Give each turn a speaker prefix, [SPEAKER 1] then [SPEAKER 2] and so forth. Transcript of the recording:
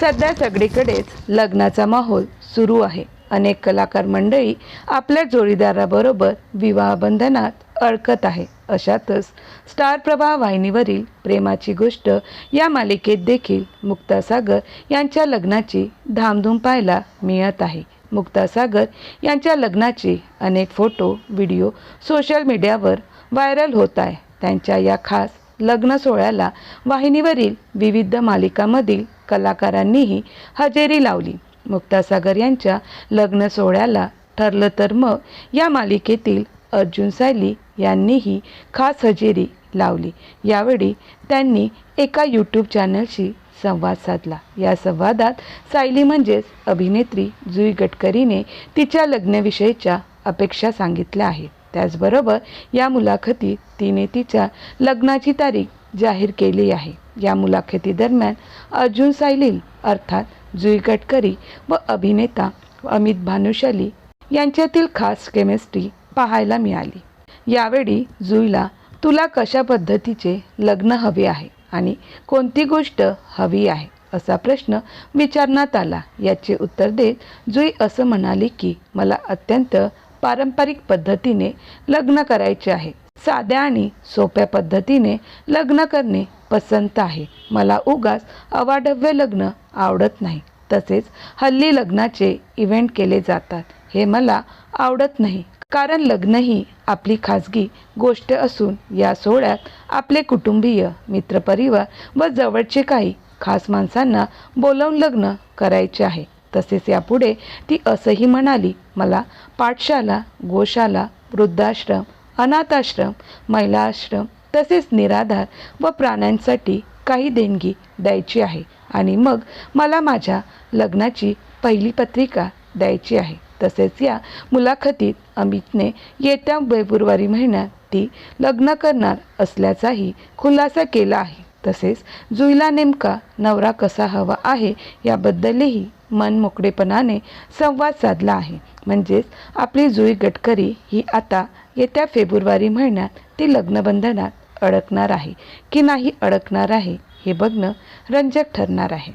[SPEAKER 1] सध्या सगळीकडेच लग्नाचा माहोल सुरू आहे. अनेक कलाकार मंडळी आपल्या जोडीदाराबरोबर विवाहबंधनात अडकत आहे. अशातच स्टार प्रभा वाहिनीवरील प्रेमाची गोष्ट या मालिकेत देखील मुक्तासागर यांच्या लग्नाची धामधूम पाहायला मिळत आहे. मुक्तासागर यांच्या लग्नाचे अनेक फोटो व्हिडिओ सोशल मीडियावर व्हायरल होत आहे. त्यांच्या या खास लग्न सोहळ्याला वाहिनीवरील विविध मालिकांमधील कलाकारांनीही हजेरी लावली. मुक्तासागर यांच्या लग्न सोहळ्याला ठरलं तर मग या मालिकेतील अर्जुन सायली यांनीही खास हजेरी लावली. यावेळी त्यांनी एका यूट्यूब चॅनलशी संवाद साधला. या संवादात सायली म्हणजेच अभिनेत्री जुई गडकरीने तिच्या लग्नाविषयीच्या अपेक्षा सांगितल्या आहेत. त्याचबरोबर या मुलाखतीत तिने तिच्या लग्नाची तारीख जाहीर केली आहे. या मुलाखतीदरम्यान अर्जुन सायलील अर्थात जुई गडकरी व अभिनेता अमित भानुशाली यांच्यातील खास केमिस्ट्री पाहायला मिळाली. यावेळी जुईला तुला कशा पद्धतीचे लग्न हवे आहे आणि कोणती गोष्ट हवी आहे? असा प्रश्न विचारण्यात आला. याचे उत्तर देत जुई असं म्हणाली की मला अत्यंत पारंपरिक पद्धतीने लग्न करायचे आहे. साध्या आणि सोप्या पद्धतीने लग्न करणे पसंत आहे. मला उगाच अवाढव्य लग्न आवडत नाही. तसेच हल्ली लग्नाचे इव्हेंट केले जातात. हे मला आवडत नाही. कारण लग्न ही आपली खाजगी गोष्ट असून या सोहळ्यात आपले कुटुंबीय मित्रपरिवार व जवळचे काही खास माणसांना बोलावून लग्न करायचे आहे. तसेच यापुढे ती असंही म्हणाली मला पाठशाला गोशाला वृद्धाश्रम अनाथाश्रम महिलाश्रम तसेच निराधार व प्राण्यांसाठी काही देणगी द्यायची आहे आणि मग मला माझ्या लग्नाची पहिली पत्रिका द्यायची आहे. तसेच या मुलाखतीत अमितने येत्या फेब्रुवारी महिन्यात ती लग्न करणार असल्याचाही खुलासा केला आहे. तसेच जुईला नेमका नवरा कसा हवा आहे याबद्दलही मन मोकळेपणाने संवाद साधला आहे. म्हणजेच आपली जुई गडकरी ही आता येत्या फेब्रुवारी महिन्यात ती लग्नबंधनात अडकणार आहे की नाही अडकणार आहे हे बघणं रंजक ठरणार आहे.